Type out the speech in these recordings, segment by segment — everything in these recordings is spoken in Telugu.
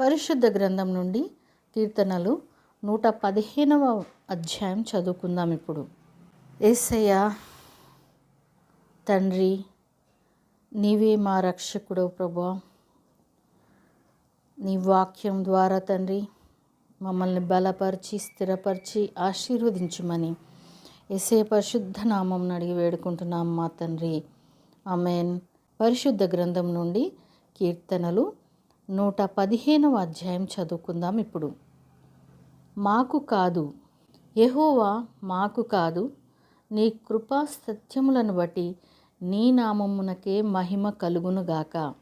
పరిశుద్ధ గ్రంథం నుండి కీర్తనలు నూట పదిహేనవ అధ్యాయం చదువుకుందాం ఇప్పుడు. ఏసయ్య తండ్రి నీవే మా రక్షకుడు ప్రభా. నీ వాక్యం ద్వారా తండ్రి మమ్మల్ని బలపరిచి స్థిరపరిచి ఆశీర్వదించమని ఎసే పరిశుద్ధ నామం అడిగి వేడుకుంటున్నాం మా తండ్రి. అమెన్ పరిశుద్ధ గ్రంథం నుండి కీర్తనలు నూట పదిహేనవ అధ్యాయం చదువుకుందాం ఇప్పుడు. మాకు కాదు యహోవా మాకు కాదు నీ కృపా సత్యములను బట్టి నీ నామమునకే మహిమ కలుగునుగాక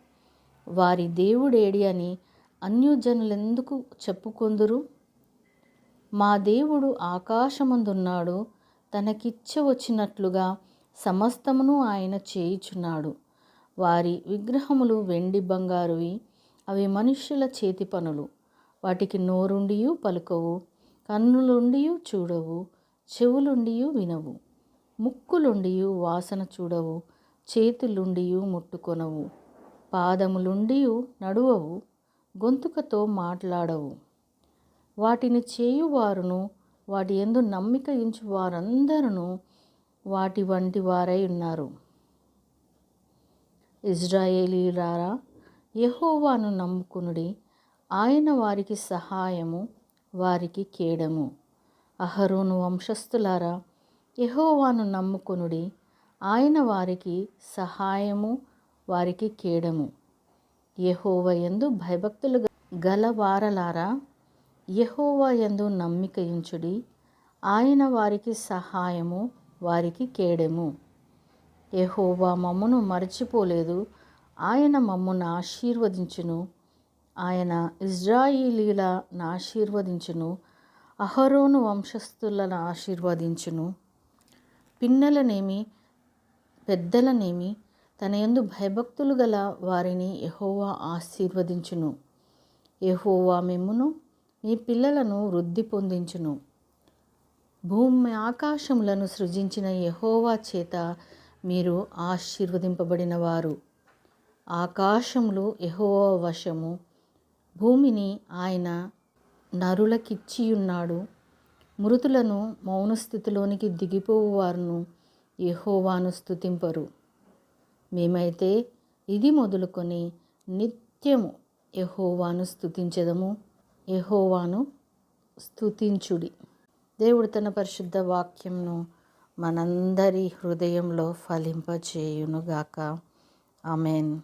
వారి దేవుడేడి అని అన్యుజనులెందుకు చెప్పుకొందురు? మా దేవుడు ఆకాశమందున్నాడు తనకిచ్చ వచ్చినట్లుగా సమస్తమును ఆయన చేయుచున్నాడు. వారి విగ్రహములు వెండి బంగారువి అవి మనుష్యుల చేతి పనులు. వాటికి నోరుండియు పలుకవు కన్నులుండియు చూడవు చెవులుండియు వినవు ముక్కులుండియు వాసన చూడవు చేతులుండియు ముట్టుకొనవు పాదములుండియు నడువవు గొంతుకతో మాట్లాడవు. వాటిని చేయువారును వాటి ఎందు నమ్మిక ఇంచు వారందరూ వాటి వంటి వారై ఉన్నారు. ఇజ్రాయేలీలారా యహోవాను నమ్ముకునుడి. ఆయన వారికి సహాయము వారికి కేడము. అహరోను వంశస్థులారా యహోవాను నమ్ముకునుడి. ఆయన వారికి సహాయము వారికి కేడము. యహోవ ఎందు భయభక్తులు గలవారలారా యహోవ యందు నమ్మికయించుడి. ఆయన వారికి సహాయము వారికి కేడము. యహోవా మమ్మను మరచిపోలేదు ఆయన మమ్మును ఆశీర్వదించును. ఆయన ఇజ్రాయిలీలను ఆశీర్వదించును. అహరోను వంశస్థులను ఆశీర్వదించును. పిన్నలనేమి పెద్దలనేమి తన యందు భయభక్తులు గల వారిని యహోవా ఆశీర్వదించును. యహోవా మిమ్మును మీ పిల్లలను వృద్ధి పొందించును. భూమి ఆకాశములను సృజించిన యహోవా చేత మీరు ఆశీర్వదింపబడిన వారు. ఆకాశములు యెహోవా వశము. భూమిని ఆయన నరులకిచ్చియున్నాడు. మృతులను మౌన స్థితిలోనికి దిగిపోవు వారును యహోవాను స్థుతింపరు మేమైతే ఇది మొదలుకొని నిత్యము యహోవాను స్తుతించదము. యహోవాను స్థుతించుడి దేవుడు తన పరిశుద్ధ వాక్యంను మనందరి హృదయంలో ఫలింపచేయునుగాక. ఆమెన్.